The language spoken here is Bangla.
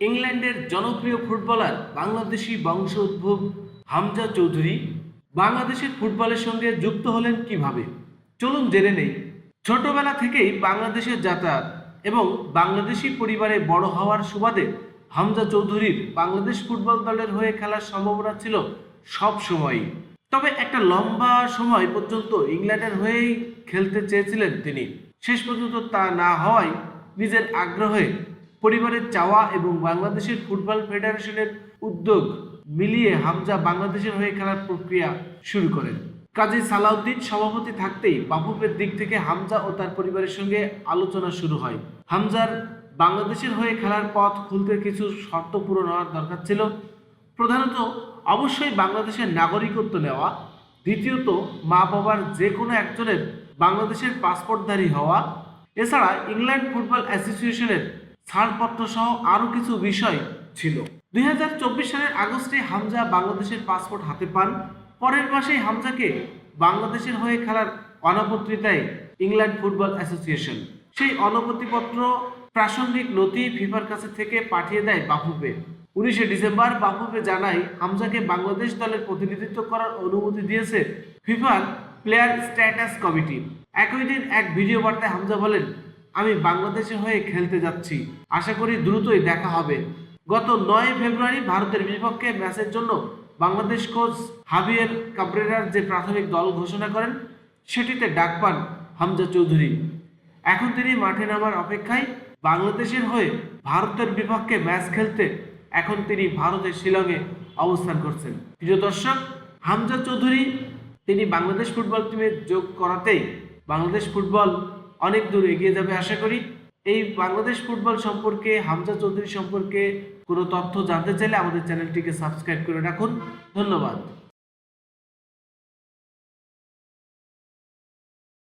ইংল্যান্ডের জনপ্রিয় ফুটবলার বাংলাদেশি বংশোদ্ভূত হামজা চৌধুরী বাংলাদেশের ফুটবলের সঙ্গে যুক্ত হলেন কীভাবে? চলুন জেনে নেই। ছোটবেলা থেকেই বাংলাদেশের যাতায়াত এবং বাংলাদেশি পরিবারে বড় হওয়ার সুবাদে হামজা চৌধুরীর বাংলাদেশ ফুটবল দলের হয়ে খেলার সম্ভাবনা ছিল সব সময়ই। তবে একটা লম্বা সময় পর্যন্ত ইংল্যান্ডের হয়েই খেলতে চেয়েছিলেন তিনি। শেষ পর্যন্ত তা না হওয়ায় নিজের আগ্রহে পরিবারের চাওয়া এবং বাংলাদেশের ফুটবল ফেডারেশনের উদ্যোগ মিলিয়ে হামজা বাংলাদেশের হয়ে খেলার প্রক্রিয়া শুরু করেন। কাজী সালাউদ্দিন সভাপতি থাকতেই বাফুফের দিক থেকে হামজা ও তার পরিবারের সঙ্গে আলোচনা শুরু হয়। হামজার বাংলাদেশের হয়ে খেলার পথ খুলতে কিছু শর্ত পূরণ হওয়ার দরকার ছিল। প্রধানত, অবশ্যই বাংলাদেশের নাগরিকত্ব নেওয়া। দ্বিতীয়ত, মা বাবার যে কোনো একজনের বাংলাদেশের পাসপোর্টধারী হওয়া। এছাড়া ইংল্যান্ড ফুটবল অ্যাসোসিয়েশনের ছাড়পত্র সহ আরও কিছু বিষয় ছিল। দু হাজার চব্বিশ সালের আগস্টে হামজা বাংলাদেশের পাসপোর্ট হাতে পান। পরের মাসেই হামজাকে বাংলাদেশের হয়ে খেলার অনাপত্তি দেয় ইংল্যান্ড ফুটবল অ্যাসোসিয়েশন। সেই অনপত্তিপত্র প্রাসঙ্গিক নথি ফিফার কাছে থেকে পাঠিয়ে দেয় বাফুফে। উনিশে ডিসেম্বর বাফুফে জানায়, হামজাকে বাংলাদেশ দলের প্রতিনিধিত্ব করার অনুমতি দিয়েছে ফিফার প্লেয়ার স্ট্যাটাস কমিটি। একই দিন এক ভিডিও বার্তায় হামজা বলেন আমি বাংলাদেশের হয়ে খেলতে যাচ্ছি। আশা করি দ্রুতই দেখা হবে। গত নয় ফেব্রুয়ারি ভারতের বিপক্ষে ম্যাচের জন্য বাংলাদেশ কোচ হাবিয়ের কাবরেরার যে প্রাথমিক দল ঘোষণা করেন, সেটিতে ডাক পান হামজা চৌধুরী। এখন তিনি মাঠে নামার অপেক্ষায় বাংলাদেশের হয়ে ভারতের বিপক্ষে ম্যাচ খেলতে এখন তিনি ভারতের শিলংয়ে অবস্থান করছেন। প্রিয় দর্শক, হামজা চৌধুরী, তিনি বাংলাদেশ ফুটবল টিমে যোগ করাতেই বাংলাদেশ ফুটবল অনেক দূর এগিয়ে যাবে আশা করি। এই বাংলাদেশ ফুটবল সম্পর্কে, হামজা চৌধুরী সম্পর্কে কোনো তথ্য জানতে চাইলে আমাদের চ্যানেলটিকে সাবস্ক্রাইব করে রাখুন। ধন্যবাদ।